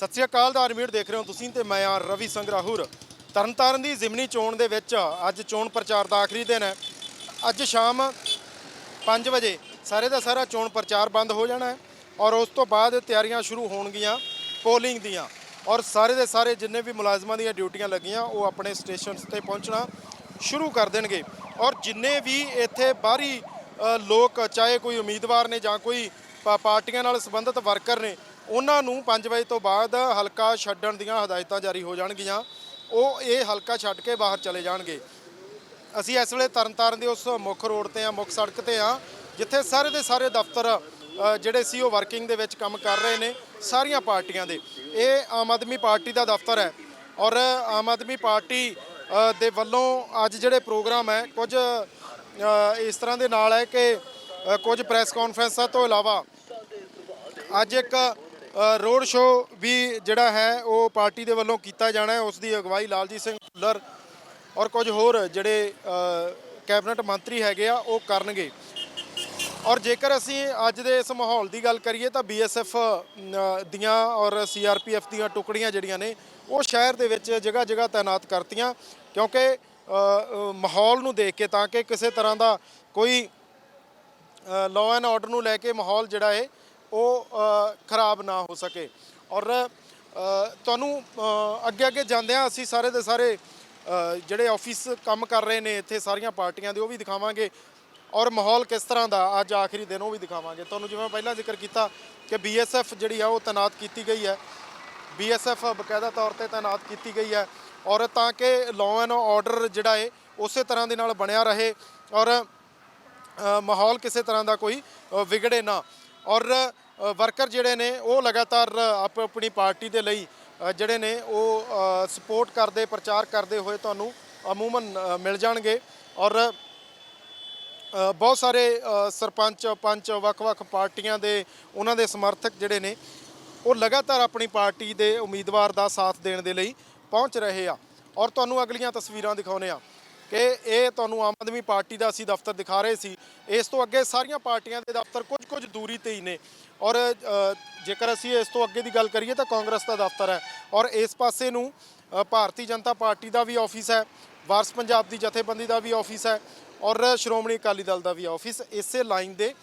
ਸਤਿ ਸ਼੍ਰੀ ਅਕਾਲ ਦਾ ਅਰਮੀਰ ਦੇਖ ਰਹੇ ਹੋ ਤੁਸੀਂ ਤੇ ਮੈਂ ਆ ਰਵੀ ਸੰਗਰਾਹੁਰ। ਤਰਨਤਾਰਨ ਦੀ ਜ਼ਿਮਨੀ ਚੋਣ ਦੇ ਵਿੱਚ ਅੱਜ ਚੋਣ ਪ੍ਰਚਾਰ ਦਾ ਆਖਰੀ ਦਿਨ ਹੈ। ਅੱਜ ਸ਼ਾਮ 5 ਵਜੇ ਸਾਰੇ ਦਾ ਸਾਰਾ ਚੋਣ ਪ੍ਰਚਾਰ ਬੰਦ ਹੋ ਜਾਣਾ ਹੈ ਔਰ ਉਸ ਤੋਂ ਬਾਅਦ ਤਿਆਰੀਆਂ ਸ਼ੁਰੂ ਹੋਣਗੀਆਂ ਪੋਲਿੰਗ ਦੀਆਂ। ਔਰ ਸਾਰੇ ਦੇ ਸਾਰੇ ਜਿੰਨੇ ਵੀ ਮੁਲਾਜ਼ਮਾਂ ਦੀਆਂ ਡਿਊਟੀਆਂ ਲੱਗੀਆਂ, ਉਹ ਆਪਣੇ ਸਟੇਸ਼ਨਸ ਤੇ ਪਹੁੰਚਣਾ ਸ਼ੁਰੂ ਕਰ ਦੇਣਗੇ। ਔਰ ਜਿੰਨੇ ਵੀ ਇੱਥੇ ਬਾਹਰੀ ਲੋਕ, ਚਾਹੇ ਕੋਈ ਉਮੀਦਵਾਰ ਨੇ ਜਾਂ ਕੋਈ ਪਾ- ਪਾਰਟੀਆਂ ਨਾਲ ਸੰਬੰਧਿਤ ਵਰਕਰ ਨੇ ਉਹਨਾਂ ਨੂੰ 5 ਵਜੇ ਤੋਂ ਬਾਅਦ ਹਲਕਾ ਛੱਡਣ ਦੀਆਂ ਹਦਾਇਤਾਂ ਜਾਰੀ ਹੋ ਜਾਣਗੀਆਂ। ਉਹ ਇਹ ਹਲਕਾ ਛੱਡ ਕੇ ਬਾਹਰ ਚਲੇ ਜਾਣਗੇ। ਅਸੀਂ ਇਸ ਵੇਲੇ ਤਰਨਤਾਰਨ ਦੇ ਉਸ ਮੁੱਖ ਰੋਡ ਤੇ ਆ ਮੁੱਖ ਸੜਕ ਤੇ ਆ ਜਿੱਥੇ ਸਾਰੇ ਦੇ ਸਾਰੇ ਦਫ਼ਤਰ ਜਿਹੜੇ ਸੀ ਉਹ ਵਰਕਿੰਗ ਦੇ ਵਿੱਚ ਕੰਮ ਕਰ ਰਹੇ ਨੇ, ਸਾਰੀਆਂ ਪਾਰਟੀਆਂ ਦੇ। ਇਹ ਆਮ ਆਦਮੀ ਪਾਰਟੀ ਦਾ ਦਫ਼ਤਰ ਹੈ ਔਰ ਆਮ ਆਦਮੀ ਪਾਰਟੀ ਦੇ ਵੱਲੋਂ ਅੱਜ ਜਿਹੜੇ ਪ੍ਰੋਗਰਾਮ ਹੈ, ਕੁਝ ਇਸ ਤਰ੍ਹਾਂ ਦੇ ਨਾਲ ਹੈ ਕਿ ਕੁਝ ਪ੍ਰੈਸ ਕਾਨਫਰੰਸਾਂ ਤੋਂ ਇਲਾਵਾ ਅੱਜ ਇੱਕ ਰੋਡ ਸ਼ੋਅ ਵੀ ਜਿਹੜਾ ਹੈ, ਉਹ ਪਾਰਟੀ ਦੇ ਵੱਲੋਂ ਕੀਤਾ ਜਾਣਾ ਹੈ। ਉਸ ਦੀ ਅਗਵਾਈ ਲਾਲਜੀਤ ਸਿੰਘ ਭੁੱਲਰ ਔਰ ਕੁਝ ਹੋਰ ਜਿਹੜੇ ਕੈਬਨਿਟ ਮੰਤਰੀ ਹੈਗੇ ਆ, ਉਹ ਕਰਨਗੇ। ਔਰ ਜੇਕਰ ਅਸੀਂ ਅੱਜ ਦੇ ਇਸ ਮਾਹੌਲ ਦੀ ਗੱਲ ਕਰੀਏ, ਤਾਂ ਬੀਐਸਐਫ ਦੀਆਂ ਔਰ ਸੀਆਰਪੀਐਫ ਦੀਆਂ ਟੁਕੜੀਆਂ ਜਿਹੜੀਆਂ ਨੇ, ਉਹ ਸ਼ਹਿਰ ਦੇ ਵਿੱਚ ਜਗ੍ਹਾ ਜਗ੍ਹਾ ਤਾਇਨਾਤ ਕਰਤੀਆਂ। ਕਿਉਂਕਿ ਮਾਹੌਲ ਨੂੰ ਦੇਖ ਕੇ ਤਾਂ ਕਿ ਕਿਸੇ ਤਰ੍ਹਾਂ ਦਾ ਕੋਈ ਲਾਅ ਐਂਡ ਆਰਡਰ ਨੂੰ ਲੈ ਕੇ ਮਾਹੌਲ ਜਿਹੜਾ ਹੈ ਉਹ ਖਰਾਬ ਨਾ ਹੋ ਸਕੇ। ਔਰ ਤੁਹਾਨੂੰ ਅੱਗੇ ਅੱਗੇ ਜਾਂਦਿਆਂ ਅਸੀਂ ਸਾਰੇ ਦੇ ਸਾਰੇ ਜਿਹੜੇ ਆਫਿਸ ਕੰਮ ਕਰ ਰਹੇ ਨੇ, ਇੱਥੇ ਸਾਰੀਆਂ ਪਾਰਟੀਆਂ ਦੇ, ਉਹ ਵੀ ਦਿਖਾਵਾਂਗੇ। ਔਰ ਮਾਹੌਲ ਕਿਸ ਤਰ੍ਹਾਂ ਦਾ, ਅੱਜ ਆਖਰੀ ਦਿਨ, ਉਹ ਵੀ ਦਿਖਾਵਾਂਗੇ। ਤੁਹਾਨੂੰ ਜਿਵੇਂ ਪਹਿਲਾਂ ਜ਼ਿਕਰ ਕੀਤਾ ਕਿ ਬੀਐਸਐਫ ਜਿਹੜੀ ਆ, ਉਹ ਤਾਇਨਾਤ ਕੀਤੀ ਗਈ ਹੈ। ਬੀਐਸਐਫ ਬਕਾਇਦਾ ਤੌਰ ਤੇ ਤਾਇਨਾਤ ਕੀਤੀ ਗਈ ਹੈ। ਔਰ ਤਾਂ ਕਿ ਲਾਅ ਐਂਡ ਆਰਡਰ ਜਿਹੜਾ ਹੈ ਉਸੇ ਤਰ੍ਹਾਂ ਦੇ ਨਾਲ ਬਣਿਆ ਰਹੇ। ਔਰ ਮਾਹੌਲ ਕਿਸੇ ਤਰ੍ਹਾਂ ਦਾ ਕੋਈ ਵਿਗੜੇ ਨਾ। ਔਰ ਵਰਕਰ ਜਿਹੜੇ ਨੇ, ਉਹ ਲਗਾਤਾਰ ਆਪ ਆਪਣੀ ਪਾਰਟੀ ਦੇ ਲਈ ਜਿਹੜੇ ਨੇ, ਉਹ ਸਪੋਰਟ ਕਰਦੇ, ਪ੍ਰਚਾਰ ਕਰਦੇ ਹੋਏ ਤੁਹਾਨੂੰ ਅਮੂਮਨ ਮਿਲ ਜਾਣਗੇ। ਔਰ ਬਹੁਤ ਸਾਰੇ ਸਰਪੰਚ, ਪੰਚ, ਵੱਖ-ਵੱਖ ਪਾਰਟੀਆਂ ਦੇ, ਉਹਨਾਂ ਦੇ ਸਮਰਥਕ ਜਿਹੜੇ ਨੇ, ਉਹ ਲਗਾਤਾਰ ਆਪਣੀ ਪਾਰਟੀ ਦੇ ਉਮੀਦਵਾਰ ਦਾ ਸਾਥ ਦੇਣ ਦੇ ਲਈ ਪਹੁੰਚ ਰਹੇ ਆ। ਔਰ ਤੁਹਾਨੂੰ ਅਗਲੀਆਂ ਤਸਵੀਰਾਂ ਦਿਖਾਉਨੇ ਆ ਕਿ ਇਹ ਤੁਹਾਨੂੰ ਆਮ ਆਦਮੀ ਪਾਰਟੀ ਦਾ ਅਸੀਂ ਦਫ਼ਤਰ ਦਿਖਾ ਰਹੇ ਸੀ। ਇਸ ਤੋਂ ਅੱਗੇ ਸਾਰੀਆਂ ਪਾਰਟੀਆਂ ਦੇ ਦਫ਼ਤਰ ਕੁਝ ਦੂਰੀ ਤੇ ਹੀ ਨੇ। ਔਰ ਜੇਕਰ ਅਸੀਂ ਇਸ ਤੋਂ ਅੱਗੇ ਦੀ ਗੱਲ ਕਰੀਏ ਤਾਂ ਕਾਂਗਰਸ ਦਾ ਦਫ਼ਤਰ ਹੈ। ਔਰ ਇਸ ਪਾਸੇ ਨੂੰ ਭਾਰਤੀ ਜਨਤਾ ਪਾਰਟੀ ਦਾ ਵੀ ਆਫਿਸ ਹੈ। ਵਾਰਸ ਪੰਜਾਬ ਦੀ ਜਥੇਬੰਦੀ ਦਾ ਵੀ ਆਫਿਸ ਹੈ। ਔਰ ਸ਼੍ਰੋਮਣੀ ਅਕਾਲੀ ਦਲ ਦਾ ਵੀ ਆਫਿਸ ਇਸੇ ਲਾਈਨ ਦੇ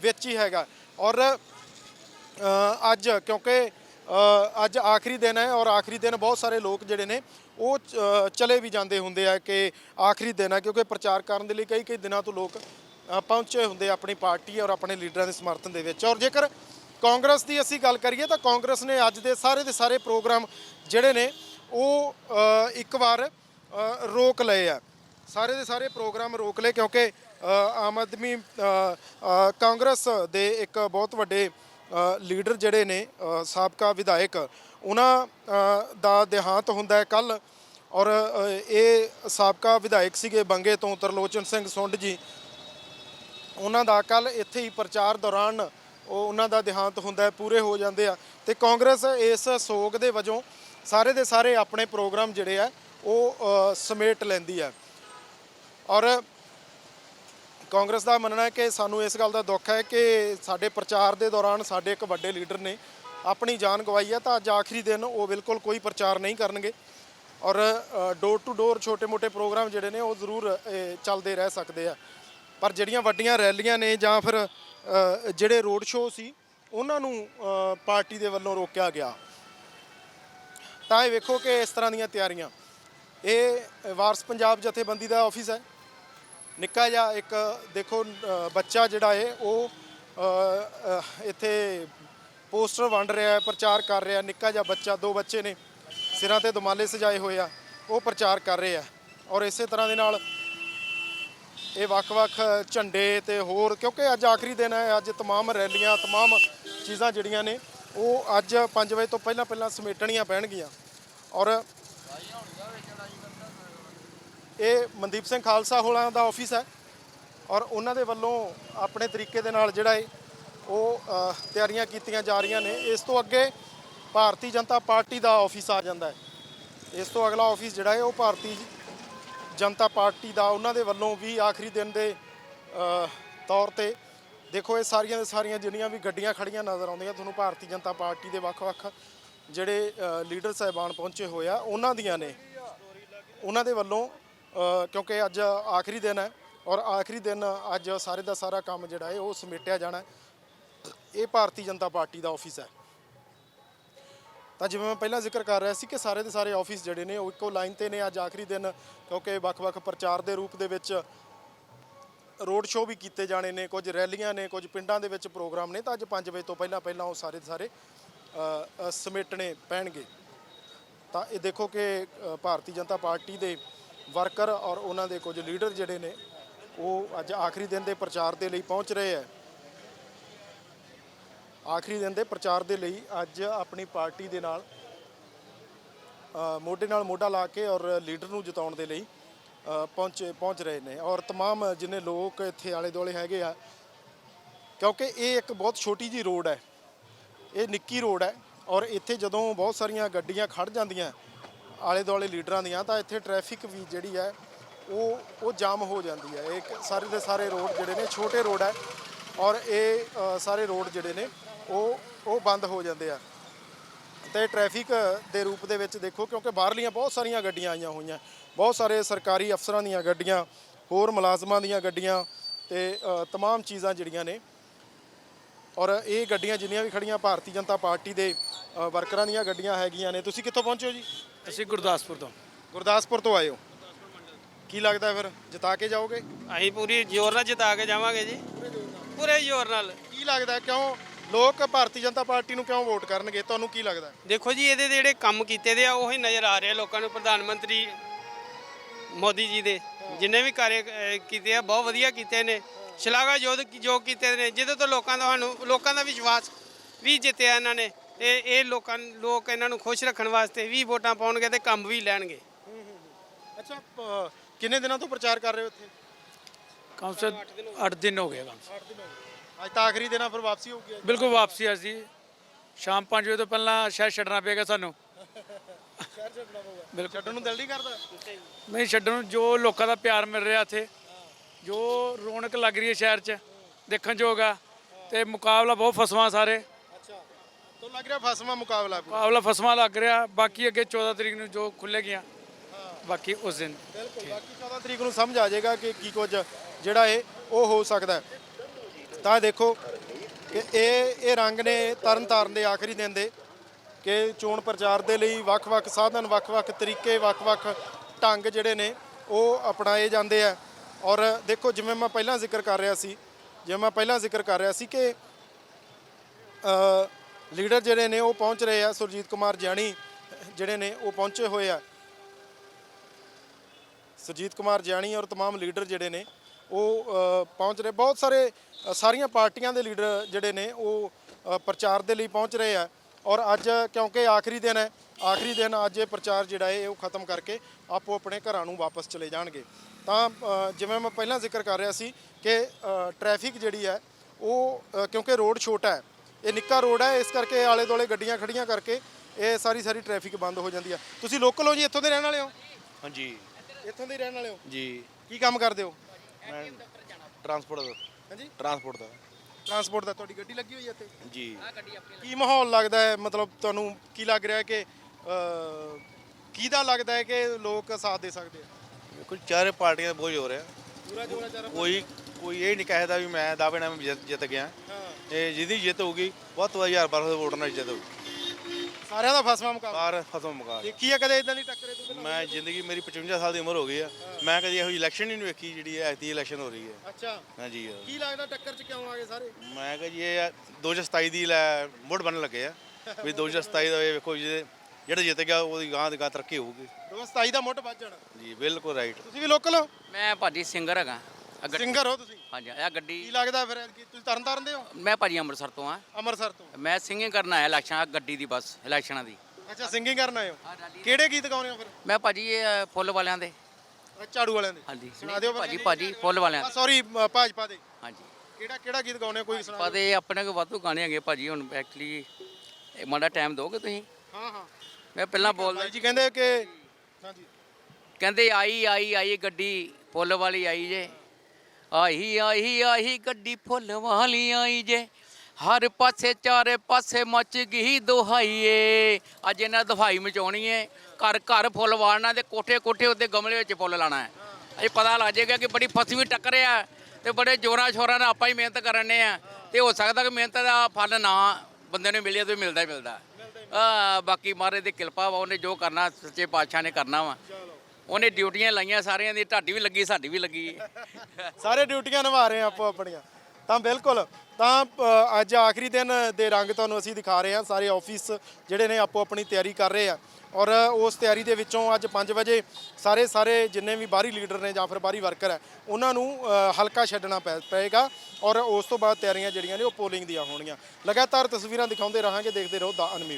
ਵਿੱਚ ਹੀ ਹੈਗਾ। ਔਰ ਅੱਜ ਕਿਉਂਕਿ ਅੱਜ ਆਖਰੀ ਦਿਨ ਹੈ ਔਰ ਆਖਰੀ ਦਿਨ ਬਹੁਤ ਸਾਰੇ ਲੋਕ ਜਿਹੜੇ ਨੇ ਉਹ ਚਲੇ ਵੀ ਜਾਂਦੇ ਹੁੰਦੇ ਆ ਕਿ ਆਖਰੀ ਦਿਨ ਹੈ ਕਿਉਂਕਿ ਪ੍ਰਚਾਰ ਕਰਨ ਦੇ ਲਈ ਕਈ ਕਈ ਦਿਨਾਂ ਤੋਂ ਲੋਕ ਪਹੁੰਚੇ ਹੁੰਦੇ ਆਪਣੀ ਪਾਰਟੀ ਔਰ ਆਪਣੇ ਲੀਡਰਾਂ ਦੇ ਸਮਰਥਨ ਦੇ ਵਿੱਚ। ਔਰ ਜੇਕਰ ਕਾਂਗਰਸ ਦੀ ਅਸੀਂ ਗੱਲ ਕਰੀਏ ਤਾਂ ਕਾਂਗਰਸ ਨੇ ਅੱਜ ਦੇ ਸਾਰੇ ਦੇ ਸਾਰੇ ਪ੍ਰੋਗਰਾਮ ਜਿਹੜੇ ਨੇ, ਉਹ ਇੱਕ ਵਾਰ ਰੋਕ ਲਏ ਆ। ਸਾਰੇ ਦੇ ਸਾਰੇ ਪ੍ਰੋਗਰਾਮ ਰੋਕ ਲਏ ਕਿਉਂਕਿ ਆਮ ਆਦਮੀ ਕਾਂਗਰਸ ਦੇ ਇੱਕ ਬਹੁਤ ਵੱਡੇ ਲੀਡਰ ਜਿਹੜੇ ਨੇ ਸਾਬਕਾ ਵਿਧਾਇਕ, ਉਹਨਾਂ ਦਾ ਦੇਹਾਂਤ ਹੁੰਦਾ ਹੈ ਕੱਲ ਔਰ ਇਹ ਸਾਬਕਾ ਵਿਧਾਇਕ ਸੀਗੇ ਬੰਗੇ ਤੋਂ ਤਰਲੋਚਨ ਸਿੰਘ ਸੁੰਡ ਜੀ ਉਹਨਾਂ ਦਾ ਕੱਲ ਇੱਥੇ ਹੀ ਪ੍ਰਚਾਰ ਦੌਰਾਨ ਉਹ ਉਹਨਾਂ ਦਾ ਦੇਹਾਂਤ ਹੁੰਦਾ ਪੂਰੇ ਹੋ ਜਾਂਦੇ ਆ। ਤੇ ਕਾਂਗਰਸ ਇਸ ਸੋਗ ਦੇ ਵਜੋਂ ਸਾਰੇ ਦੇ ਸਾਰੇ ਆਪਣੇ ਪ੍ਰੋਗਰਾਮ ਜਿਹੜੇ ਆ, ਉਹ ਸਮੇਟ ਲੈਂਦੀ ਆ। ਔਰ ਕਾਂਗਰਸ ਦਾ ਮੰਨਣਾ ਹੈ ਕਿ ਸਾਨੂੰ ਇਸ ਗੱਲ ਦਾ ਦੁੱਖ ਹੈ ਕਿ ਸਾਡੇ ਪ੍ਰਚਾਰ ਦੇ ਦੌਰਾਨ ਸਾਡੇ ਇੱਕ ਵੱਡੇ ਲੀਡਰ ਨੇ ਆਪਣੀ ਜਾਨ ਗਵਾਈ ਹੈ ਤਾਂ ਅੱਜ ਆਖਰੀ ਦਿਨ ਉਹ ਬਿਲਕੁਲ ਕੋਈ ਪ੍ਰਚਾਰ ਨਹੀਂ ਕਰਨਗੇ। ਔਰ ਡੋਰ ਟੂ ਡੋਰ ਛੋਟੇ-ਮੋਟੇ ਪ੍ਰੋਗਰਾਮ ਜਿਹੜੇ ਨੇ, ਉਹ ਜ਼ਰੂਰ ਚੱਲਦੇ ਰਹਿ ਸਕਦੇ ਆ। ਪਰ ਜਿਹੜੀਆਂ ਵੱਡੀਆਂ ਰੈਲੀਆਂ ਨੇ ਜਾਂ ਫਿਰ ਜਿਹੜੇ ਰੋਡ ਸ਼ੋਅ ਸੀ, ਉਹਨਾਂ ਨੂੰ ਪਾਰਟੀ ਦੇ ਵੱਲੋਂ ਰੋਕਿਆ ਗਿਆ। ਤਾਂ ਇਹ ਵੇਖੋ ਕਿ ਇਸ ਤਰ੍ਹਾਂ ਦੀਆਂ ਤਿਆਰੀਆਂ। ਇਹ ਵਾਰਸ ਪੰਜਾਬ ਜਥੇਬੰਦੀ ਦਾ ਆਫਿਸ ਹੈ। ਨਿੱਕਾ ਜਿਹਾ ਇੱਕ, ਦੇਖੋ ਬੱਚਾ ਜਿਹੜਾ ਹੈ ਉਹ ਇੱਥੇ ਪੋਸਟਰ ਵੰਡ ਰਿਹਾ ਹੈ, ਪ੍ਰਚਾਰ ਕਰ ਰਿਹਾ ਨਿੱਕਾ ਜਿਹਾ ਬੱਚਾ, ਦੋ ਬੱਚੇ ਨੇ। ਸਿਰਾਂ ਤੇ ਦੁਮਾਲੇ ਸਜਾਏ ਹੋਏ ਆ। ਉਹ ਪ੍ਰਚਾਰ ਕਰ ਰਹੇ ਆ। ਔਰ ਇਸੇ ਤਰ੍ਹਾਂ ਦੇ ਨਾਲ ਇਹ ਵੱਖ-ਵੱਖ ਝੰਡੇ ਤੇ ਹੋਰ ਕਿਉਂਕਿ ਅੱਜ ਆਖਰੀ ਦਿਨ ਹੈ ਅੱਜ तमाम ਰੈਲੀਆਂ तमाम ਚੀਜ਼ਾਂ ਜਿਹੜੀਆਂ ਨੇ ਉਹ ਅੱਜ 5 ਵਜੇ ਤੋਂ ਪਹਿਲਾਂ ਪਹਿਲਾਂ ਸਮੇਟਣੀਆਂ ਪੈਣਗੀਆਂ ਔਰ ਇਹ ਮਨਦੀਪ ਸਿੰਘ ਖਾਲਸਾ ਹੋਲਾਂ ਦਾ ਆਫਿਸ ਹੈ ਔਰ ਉਹਨਾਂ ਦੇ ਵੱਲੋਂ ਆਪਣੇ ਤਰੀਕੇ ਦੇ ਨਾਲ ਜਿਹੜਾ ਹੈ ਉਹ ਅ, ਤਿਆਰੀਆਂ ਕੀਤੀਆਂ ਜਾ ਰਹੀਆਂ ਨੇ ਇਸ ਤੋਂ ਅੱਗੇ ਭਾਰਤੀ ਜਨਤਾ ਪਾਰਟੀ ਦਾ ਆਫਿਸ ਆ ਜਾਂਦਾ ਹੈ ਇਸ ਤੋਂ ਅਗਲਾ ਆਫਿਸ ਜਿਹੜਾ ਹੈ ਉਹ ਭਾਰਤੀ ਜਨਤਾ ਪਾਰਟੀ ਦਾ ਉਹਨਾਂ ਦੇ ਵੱਲੋਂ ਵੀ ਆਖਰੀ ਦਿਨ ਦੇ ਤੌਰ ਤੇ ਦੇਖੋ ਇਹ ਸਾਰੀਆਂ ਦੇ ਸਾਰੀਆਂ ਜਿਹੜੀਆਂ ਵੀ ਗੱਡੀਆਂ ਖੜੀਆਂ ਨਜ਼ਰ ਆਉਂਦੀਆਂ, ਤੁਹਾਨੂੰ ਭਾਰਤੀ ਜਨਤਾ ਪਾਰਟੀ ਦੇ ਵੱਖ-ਵੱਖ ਜਿਹੜੇ ਲੀਡਰ ਸਾਹਿਬਾਨ ਪਹੁੰਚੇ ਹੋਏ ਆ, ਉਹਨਾਂ ਦੀਆਂ ਨੇ। ਉਹਨਾਂ ਦੇ ਵੱਲੋਂ ਕਿਉਂਕਿ ਅੱਜ ਆਖਰੀ ਦਿਨ ਹੈ ਔਰ ਆਖਰੀ ਦਿਨ ਅੱਜ ਸਾਰੇ ਦਾ ਸਾਰਾ ਕੰਮ ਜਿਹੜਾ ਹੈ ਉਹ ਸਮੇਟਿਆ ਜਾਣਾ ਇਹ ਭਾਰਤੀ ਜਨਤਾ ਪਾਰਟੀ ਦਾ ਆਫਿਸ ਹੈ। ਤਾਂ ਜਿਵੇਂ ਮੈਂ ਪਹਿਲਾਂ ਜ਼ਿਕਰ ਕਰ ਰਿਹਾ ਸੀ ਕਿ ਸਾਰੇ ਦੇ ਸਾਰੇ ਆਫਿਸ ਜਿਹੜੇ ਨੇ ਉਹ ਇੱਕੋ ਲਾਈਨ ਤੇ ਨੇ ਅੱਜ ਆਖਰੀ ਦਿਨ, ਕਿਉਂਕਿ ਵੱਖ-ਵੱਖ ਪ੍ਰਚਾਰ ਦੇ ਰੂਪ ਦੇ ਵਿੱਚ ਰੋਡ ਸ਼ੋਅ ਵੀ ਕੀਤੇ ਜਾਣੇ ਨੇ, ਕੁਝ ਰੈਲੀਆਂ ਨੇ, ਕੁਝ ਪਿੰਡਾਂ ਦੇ ਵਿੱਚ ਪ੍ਰੋਗਰਾਮ ਨੇ, ਤਾਂ ਅੱਜ 5 ਵਜੇ ਤੋਂ ਪਹਿਲਾਂ ਪਹਿਲਾਂ ਉਹ ਸਾਰੇ ਦੇ ਸਾਰੇ ਸਮੇਟਣੇ ਪੈਣਗੇ। ਤਾਂ ਇਹ ਦੇਖੋ ਕਿ ਭਾਰਤੀ ਜਨਤਾ ਪਾਰਟੀ ਦੇ ਵਰਕਰ ਔਰ ਉਹਨਾਂ ਦੇ ਕੁਝ ਲੀਡਰ ਜਿਹੜੇ ਨੇ, ਉਹ ਅੱਜ ਆਖਰੀ ਦਿਨ ਦੇ ਪ੍ਰਚਾਰ ਦੇ ਲਈ ਪਹੁੰਚ ਰਹੇ ਹੈ। ਆਖਰੀ ਦਿਨ ਦੇ ਪ੍ਰਚਾਰ ਦੇ ਲਈ ਅੱਜ ਆਪਣੀ ਪਾਰਟੀ ਦੇ ਨਾਲ ਅ, ਮੋਢੇ ਨਾਲ ਮੋਢਾ ਲਾ ਕੇ ਔਰ ਲੀਡਰ ਨੂੰ ਜਿਤਾਉਣ ਦੇ ਲਈ ਅ, ਪਹੁੰਚੇ ਪਹੁੰਚ ਰਹੇ ਨੇ ਔਰ तमाम ਜਿੰਨੇ ਲੋਕ ਇੱਥੇ ਆਲੇ ਦੁਆਲੇ ਹੈਗੇ ਆ ਕਿਉਂਕਿ ਇਹ ਇੱਕ ਬਹੁਤ ਛੋਟੀ ਜੀ ਰੋਡ ਹੈ ਇਹ ਨਿੱਕੀ ਰੋਡ ਹੈ ਔਰ ਇੱਥੇ ਜਦੋਂ ਬਹੁਤ ਸਾਰੀਆਂ ਗੱਡੀਆਂ ਖੜ ਜਾਂਦੀਆਂ ਆਲੇ ਦੁਆਲੇ ਲੀਡਰਾਂ ਦੀਆਂ ਤਾਂ ਇੱਥੇ ਟ੍ਰੈਫਿਕ ਵੀ ਜਿਹੜੀ ਹੈ ਉਹ ਉਹ ਜਾਮ ਹੋ ਜਾਂਦੀ ਹੈ ਇਹ ਇੱਕ ਸਾਰੇ ਦੇ ਸਾਰੇ ਰੋਡ ਜਿਹੜੇ ਨੇ ਛੋਟੇ ਰੋਡ ਹੈ ਔਰ ਇਹ ਅ, ਸਾਰੇ ਰੋਡ ਜਿਹੜੇ ਨੇ ਉਹ ਉਹ ਬੰਦ ਹੋ ਜਾਂਦੇ ਆ ਤੇ ਟ੍ਰੈਫਿਕ ਦੇ ਰੂਪ ਦੇ ਵਿੱਚ ਦੇਖੋ ਕਿਉਂਕਿ ਬਾਹਰਲੀਆਂ ਬਹੁਤ ਸਾਰੀਆਂ ਗੱਡੀਆਂ ਆਈਆਂ ਹੋਈਆਂ ਬਹੁਤ ਸਾਰੇ ਸਰਕਾਰੀ ਅਫਸਰਾਂ ਦੀਆਂ ਗੱਡੀਆਂ ਹੋਰ ਮੁਲਾਜ਼ਮਾਂ ਦੀਆਂ ਗੱਡੀਆਂ ਤੇ ਅ, तमाम ਚੀਜ਼ਾਂ ਜਿਹੜੀਆਂ ਨੇ ਔਰ ਇਹ ਗੱਡੀਆਂ ਜਿੰਨੀਆਂ ਵੀ ਖੜੀਆਂ ਭਾਰਤੀ ਜਨਤਾ ਪਾਰਟੀ ਦੇ ਅ, ਵਰਕਰਾਂ ਦੀਆਂ ਗੱਡੀਆਂ ਹੈਗੀਆਂ ਨੇ ਤੁਸੀਂ ਕਿੱਥੋਂ ਪਹੁੰਚੇ ਹੋ ਜੀ ਅਸੀਂ ਗੁਰਦਾਸਪੁਰ ਤੋਂ ਗੁਰਦਾਸਪੁਰ ਤੋਂ ਆਏ ਹੋ ਕੀ ਲੱਗਦਾ ਫਿਰ ਜਿਤਾ ਕੇ ਜਾਓਗੇ ਅਸੀਂ ਪੂਰੀ ਜ਼ੋਰ ਨਾਲ ਜਿਤਾ ਕੇ ਜਾਵਾਂਗੇ ਜੀ ਪੂਰੇ ਜ਼ੋਰ ਨਾਲ ਕੀ ਲੱਗਦਾ ਕਿਉਂ ਲੋਕ ਭਾਰਤੀ ਜਨਤਾ ਪਾਰਟੀ ਨੂੰ ਕਿਉਂ ਵੋਟ ਕਰਨਗੇ ਤੁਹਾਨੂੰ ਕੀ ਲੱਗਦਾ ਦੇਖੋ ਜੀ ਇਹਦੇ ਜਿਹੜੇ ਕੰਮ ਕੀਤੇ ਦੇ ਆ ਉਹੀ ਨਜ਼ਰ ਆ ਰਹੇ ਆ ਲੋਕਾਂ ਨੂੰ ਪ੍ਰਧਾਨ ਮੰਤਰੀ ਮੋਦੀ ਜੀ ਦੇ ਜਿੰਨੇ ਵੀ ਕਾਰਜ ਅਹ, ਕੀਤੇ ਆ ਬਹੁਤ ਵਧੀਆ ਕੀਤੇ ਨੇ ਸ਼ਲਾਘਾ ਯੋਧ ਜੋ ਕੀਤੇ ਨੇ ਜਿਹਦੇ ਤੋਂ ਲੋਕਾਂ ਦਾ ਸਾਨੂੰ ਲੋਕਾਂ ਦਾ ਵਿਸ਼ਵਾਸ ਵੀ ਜਿੱਤਿਆ ਇਹਨਾਂ ਨੇ ਇਹ ਇਹ ਲੋਕਾਂ ਲੋਕ ਇਹਨਾਂ ਨੂੰ ਖੁਸ਼ ਰੱਖਣ ਵਾਸਤੇ ਵੀ ਵੋਟਾਂ ਪਾਉਣਗੇ ਤੇ ਕੰਮ ਵੀ ਲੈਣਗੇ ਅੱਛਾ ਅ, ਕਿੰਨੇ ਦਿਨਾਂ ਤੋਂ ਪ੍ਰਚਾਰ ਕਰ ਰਹੇ ਹੋ ਇੱਥੇ कम से आठ दिन हो गए कम से 8 ਦਿਨ ਹੋ ਗਏ ਅੱਜ ਤਾਂ ਆਖਰੀ ਦਿਨ ਆ ਫਿਰ ਵਾਪਸੀ ਹੋਊਗੀ ਅੱਜ। ਬਿਲਕੁਲ ਵਾਪਸੀ ਅਸੀਂ ਸ਼ਾਮ 5 ਵਜੇ ਤੋਂ ਪਹਿਲਾਂ ਸ਼ਹਿਰ ਛੱਡਣਾ ਪਏਗਾ ਸਾਨੂੰ। ਛੱਡਣ ਨੂੰ ਦਿਲ ਨਹੀਂ ਕਰਦਾ? ਨਹੀਂ ਛੱਡਣ ਨੂੰ ਜੋ ਲੋਕਾਂ ਦਾ ਪਿਆਰ ਮਿਲ ਰਿਹਾ ਇੱਥੇ ਜੋ ਰੌਣਕ ਲੱਗ ਰਹੀ ਹੈ ਸ਼ਹਿਰ 'ਚ ਦੇਖਣ ਯੋਗ ਆ। ਤੇ ਮੁਕਾਬਲਾ ਬਹੁਤ ਫਸਵਾ ਸਾਰੇ। ਅੱਛਾ। ਤੋਂ ਲੱਗ ਰਿਹਾ ਫਸਵਾ ਮੁਕਾਬਲਾ ਪੂਰਾ। ਮੁਕਾਬਲਾ ਫਸਵਾ ਲੱਗ ਰਿਹਾ। ਬਾਕੀ ਅੱਗੇ 14 ਤਰੀਕ ਨੂੰ ਜੋ ਖੁੱਲੇਗੀਆਂ ਬਾਕੀ ਉਸ ਦਿਨ। ਬਿਲਕੁਲ। ਬਾਕੀ 14 ਤਰੀਕ ਨੂੰ ਸਮਝ ਆ ਜਾਏਗਾ ਕਿ ਕੀ ਕੁਝ ਜਿਹੜਾ ਇਹ ਉਹ ਹੋ ਸਕਦਾ ਹੈ। ਤਾਂ ਦੇਖੋ ਕਿ ਇਹ ਇਹ ਰੰਗ ਨੇ ਤਰਨ ਤਾਰਨ ਦੇ ਆਖਰੀ ਦਿਨ ਦੇ ਕਿ ਚੋਣ ਪ੍ਰਚਾਰ ਦੇ ਲਈ ਵੱਖ-ਵੱਖ ਸਾਧਨ ਵੱਖ-ਵੱਖ ਤਰੀਕੇ ਵੱਖ-ਵੱਖ ਢੰਗ ਜਿਹੜੇ ਨੇ ਉਹ ਅਪਣਾਏ ਜਾਂਦੇ ਆ ਔਰ ਦੇਖੋ ਜਿਵੇਂ ਮੈਂ ਪਹਿਲਾਂ ਜ਼ਿਕਰ ਕਰ ਰਿਹਾ ਸੀ ਜਿਵੇਂ ਮੈਂ ਪਹਿਲਾਂ ਜ਼ਿਕਰ ਕਰ ਰਿਹਾ ਸੀ ਕਿ ਅ, ਲੀਡਰ ਜਿਹੜੇ ਨੇ ਉਹ ਪਹੁੰਚ ਰਹੇ ਆ ਸੁਰਜੀਤ ਕੁਮਾਰ ਜਾਣੀ ਜਿਹੜੇ ਨੇ ਉਹ ਪਹੁੰਚੇ ਹੋਏ ਆ ਸੁਰਜੀਤ ਕੁਮਾਰ ਜਾਣੀ ਔਰ तमाम ਲੀਡਰ ਜਿਹੜੇ ਨੇ ਉਹ ਪਹੁੰਚ ਰਹੇ। ਬਹੁਤ ਸਾਰੇ ਸਾਰੀਆਂ ਪਾਰਟੀਆਂ ਦੇ ਲੀਡਰ ਜਿਹੜੇ ਨੇ ਉਹ ਪ੍ਰਚਾਰ ਦੇ ਲਈ ਪਹੁੰਚ ਰਹੇ ਆ। ਔਰ ਅੱਜ ਕਿਉਂਕਿ ਆਖਰੀ ਦਿਨ ਹੈ ਆਖਰੀ ਦਿਨ ਅੱਜ ਇਹ ਪ੍ਰਚਾਰ ਜਿਹੜਾ ਹੈ ਉਹ ਖਤਮ ਕਰਕੇ ਆਪੋ ਆਪਣੇ ਘਰਾਂ ਨੂੰ ਵਾਪਸ ਚਲੇ ਜਾਣਗੇ। ਤਾਂ ਜਿਵੇਂ ਮੈਂ ਪਹਿਲਾਂ ਜ਼ਿਕਰ ਕਰ ਰਿਹਾ ਸੀ ਕਿ ਟ੍ਰੈਫਿਕ ਜਿਹੜੀ ਹੈ ਉਹ ਕਿਉਂਕਿ ਰੋਡ ਛੋਟਾ ਹੈ ਇਹ ਨਿੱਕਾ ਰੋਡ ਹੈ ਇਸ ਕਰਕੇ ਆਲੇ ਦੁਆਲੇ ਗੱਡੀਆਂ ਖੜੀਆਂ ਕਰਕੇ ਇਹ ਸਾਰੀ ਸਾਰੀ ਟ੍ਰੈਫਿਕ ਬੰਦ ਹੋ ਜਾਂਦੀ ਹੈ ਤੁਸੀਂ ਲੋਕਲ ਹੋ ਜੀ ਇੱਥੋਂ ਦੇ ਰਹਿਣ ਵਾਲੇ ਹੋ? ਹਾਂਜੀ। ਇੱਥੋਂ ਦੇ ਰਹਿਣ ਵਾਲੇ ਹੋ? ਜੀ। ਕੀ ਕੰਮ ਕਰਦੇ ਹੋ? ਮੈਂ ਟਰਾਂਸਪੋਰਟ ਦਾ। ਹਾਂਜੀ? ਟਰਾਂਸਪੋਰਟ ਦਾ। ਟਰਾਂਸਪੋਰਟ ਦਾ ਤੁਹਾਡੀ ਗੱਡੀ ਲੱਗੀ ਹੋਈ ਹੈ ਇੱਥੇ? ਜੀ। ਕੀ ਮਾਹੌਲ ਲੱਗਦਾ ਹੈ? ਮਤਲਬ ਤੁਹਾਨੂੰ ਕੀ ਲੱਗ ਰਿਹਾ ਹੈ ਕਿ ਅ, ਕਿਹਦਾ ਲੱਗਦਾ ਹੈ ਕਿ ਲੋਕ ਸਾਥ ਦੇ ਸਕਦੇ ਆ? ਕੁਝ ਚਾਰੇ ਪਾਰਟੀਆਂ ਦਾ ਬੋਝ ਹੋ ਰਿਹਾ। ਪੂਰਾ ਜੋਰਾ ਚਾਰਾ ਕੋਈ ਕੋਈ ਇਹ ਨਹੀਂ ਕਹਿਦਾ ਵੀ ਮੈਂ ਦਾਅਵੇ ਨਾਲ ਮੈਂ ਜਿੱਤ- ਜਿੱਤ ਗਿਆ। ਹਾਂ। ਇਹ ਜਿਹਦੀ ਜਿੱਤ ਹੋਊਗੀ ਵੱਧ ਤੋਂ ਵੱਧ ਹਜ਼ਾਰ ਬਾਰਾਂ ਸੌ ਵੋਟ ਨਾਲ ਜਿੱਤ ਹੋਊਗੀ। ਸਾਰਿਆਂ ਦਾ ਫਸਵਾ ਮੁਕਾਬਲਾ। ਬਾਹਰ ਖਤਮ ਮੁਕਾ ਦੇਖੀ ਹੈ ਕਦੇ ਇਦਾਂ ਦੀ ਟੱਕਰੇ ਤੂੰ ਪਹਿਲਾਂ? ਮੈਂ ਜ਼ਿੰਦਗੀ ਮੇਰੀ 55 ਸਾਲ ਦੀ ਉਮਰ ਹੋ ਗਈ ਆ। ਮੈਂ ਕਦੀ ਇਹੋ ਜਿਹੀ ਇਲੈਕਸ਼ਨ ਹੀ ਨਹੀਂ ਵੇਖੀ ਜਿਹੜੀ ਐਤੀ ਇਲੈਕਸ਼ਨ ਹੋ ਰਹੀ ਹੈ। ਅੱਛਾ। ਹਾਂਜੀ ਕੀ ਲੱਗਦਾ ਟੱਕਰ 'ਚ ਕਿਉਂ ਆ ਗਏ ਸਾਰੇ? ਮੈਂ ਕਿਹਾ ਜੀ ਇਹ 2027 ਦੀ ਲੈ ਮੁੱਢ ਬਣਨ ਲੱਗੇ ਆ। ਵੀ 2027 ਦਾ ਇਹ ਵੇਖੋ ਜਿਹਦੇ ਜਿਹੜਾ ਜਿੱਤ ਗਿਆ ਉਹਦੀ ਗਾਂ ਦੀ ਗਾਂ ਤਰੱਕੀ ਹੋਊਗੀ। 27 ਦਾ ਮੁੱਢ ਵੱਜ ਜਾਣਾ। ਜੀ ਬਿਲਕੁਲ ਰਾਈਟ ਤੁਸੀਂ ਵੀ ਲੋਕਲ ਹੋ? ਮੈਂ ਭਾਜੀ ਸਿੰਗਰ ਹੈਗਾ। ਆਹ ਗੱਡੀ- ਸਿੰਗਰ ਹੋ ਤੁਸੀਂ? ਹਾਂਜੀ ਇਹ ਗੱਡੀ ਕੀ ਲੱਗਦਾ ਫਿਰ ਐਤਕੀ? ਤੁਸੀਂ ਤਰਨ ਤਾਰਨ ਦੇ ਹੋ? ਮੈਂ ਭਾਜੀ ਅੰਮ੍ਰਿਤਸਰ ਤੋਂ ਆ ਅੰਮ੍ਰਿਤਸਰ ਤੋਂ। ਮੈਂ ਸਿੰਗਿੰਗ ਕਰਨ ਆਇਆ ਇਲੈਕਸ਼ਨ ਆਹ ਗੱਡੀ ਦੀ ਬੱਸ ਇਲੈਕਸ਼ਨਾਂ ਦੀ। ਅੱਛਾ ਸਿੰਗਿੰਗ ਕਰਨ ਆਏ ਹੋ? ਕਿਹੜੇ ਗੀਤ ਗਾਉਂਦੇ ਹੋ ਫਿਰ? ਮੈਂ ਭਾਜੀ ਇਹ ਫੁੱਲ ਵਾਲਿਆਂ ਦੇ। ਝਾੜੂ ਵਾਲਿਆਂ ਦੇ। ਹਾਂਜੀ ਸੁਣਾ ਦਿਓ ਭਾਜੀ ਭਾਜੀ ਫੁੱਲ ਵਾਲਿਆਂ ਦੇ। ਸੌਰੀ ਭਾਜਪਾ ਦੇ। ਹਾਂਜੀ। ਕਿਹੜਾ ਕਿਹੜਾ ਗੀਤ ਗਾਉਂਦੇ ਹੋ? ਕੋਈ ਸੁਣਾ ਪਰ ਇਹ ਆਪਣੇ ਕੋਲ ਵਾਧੂ ਗਾਣੇ ਹੈਗੇ ਭਾਜੀ ਹੁਣ ਐਕਚੁਅਲੀ ਮਾੜਾ ਟਾਈਮ ਦੋਗੇ ਤੁਸੀਂ? ਹਾਂ ਹਾਂ। ਮੈਂ ਪਹਿਲਾਂ ਬੋਲਦਾ ਭਾਈ ਜੀ ਕਹਿੰਦੇ ਕਿ ਹਾਂਜੀ। ਕਹਿੰਦੇ ਆਈ ਆਈ ਆਈ ਗੱਡੀ ਫੁੱਲ ਵਾਲੀ ਆਈ ਜੇ। ਆਹੀ ਆਹੀ ਆਹੀ ਗੱਡੀ ਫੁੱਲ ਵਾਲੀ ਆਈ ਜੇ। ਹਰ ਪਾਸੇ ਚਾਰੇ ਪਾਸੇ ਮੱਚ ਗਈ ਦੁਹਾਈਏ। ਅੱਜ ਇਹਨਾਂ ਦੁਹਾਈ ਮਚਾਉਣੀ ਏ। ਘਰ ਘਰ ਫੁੱਲ ਵਾੜਨਾ ਤੇ ਕੋਠੇ ਕੋਠੇ ਉੱਤੇ ਗਮਲੇ ਵਿੱਚ ਫੁੱਲ ਲਾਣਾ ਹੈ। ਇਹ ਪਤਾ ਲੱਗ ਜਾਏਗਾ ਕਿ ਬੜੀ ਫਸਵੀਂ ਟੱਕਰ ਆ ਤੇ ਬੜੇ ਜੋਰਾਂ ਸ਼ੋਰਾਂ ਨਾਲ ਆਪਾਂ ਹੀ ਮਿਹਨਤ ਕਰਨੇ ਆ। ਤੇ ਹੋ ਸਕਦਾ ਕਿ ਮਿਹਨਤ ਦਾ ਫਲ ਨਾ ਬੰਦੇ ਨੂੰ ਮਿਲੇ ਤੇ ਮਿਲਦਾ ਹੀ ਮਿਲਦਾ। ਆ ਬਾਕੀ ਮਹਾਰਾਜ ਦੀ ਕਿਰਪਾ ਵਾ ਉਹਨੇ ਜੋ ਕਰਨਾ ਸੱਚੇ ਪਾਤਸ਼ਾਹ ਨੇ ਕਰਨਾ ਵਾ। ਉਹਨੇ ਡਿਊਟੀਆਂ ਲਾਈਆਂ ਸਾਰਿਆਂ ਦੀ ਢਾਡੀ ਵੀ ਲੱਗੀ ਸਾਡੀ ਵੀ ਲੱਗੀ। ਸਾਰੇ ਡਿਊਟੀਆਂ ਨਿਭਾ ਰਹੇ ਆ ਆਪੋ ਆਪਣੀਆਂ। ਤਾਂ ਬਿਲਕੁਲ ਤਾਂ ਅ, ਅੱਜ ਆਖਰੀ ਦਿਨ ਦੇ ਰੰਗ ਤੁਹਾਨੂੰ ਅਸੀਂ ਦਿਖਾ ਰਹੇ ਹਾਂ ਸਾਰੇ ਆਫਿਸ ਜਿਹੜੇ ਨੇ ਆਪੋ ਆਪਣੀ ਤਿਆਰੀ ਕਰ ਰਹੇ ਆ। ਔਰ ਉਸ ਤਿਆਰੀ ਦੇ ਵਿੱਚੋਂ ਅੱਜ 5 ਵਜੇ ਸਾਰੇ ਸਾਰੇ ਜਿੰਨੇ ਵੀ ਬਾਹਰੀ ਲੀਡਰ ਨੇ ਜਾਂ ਫਿਰ ਬਾਹਰੀ ਵਰਕਰ ਹੈ ਉਹਨਾਂ ਨੂੰ ਅ, ਹਲਕਾ ਛੱਡਣਾ ਪੈ- ਪਏਗਾ। ਔਰ ਉਸ ਤੋਂ ਬਾਅਦ ਤਿਆਰੀਆਂ ਜਿਹੜੀਆਂ ਨੇ ਉਹ ਪੋਲਿੰਗ ਦੀਆਂ ਹੋਣਗੀਆਂ। ਲਗਾਤਾਰ ਤਸਵੀਰਾਂ ਦਿਖਾਉਂਦੇ ਰਹਾਂਗੇ ਦੇਖਦੇ ਰਹੋ ਦਾ ਅਨਮੀ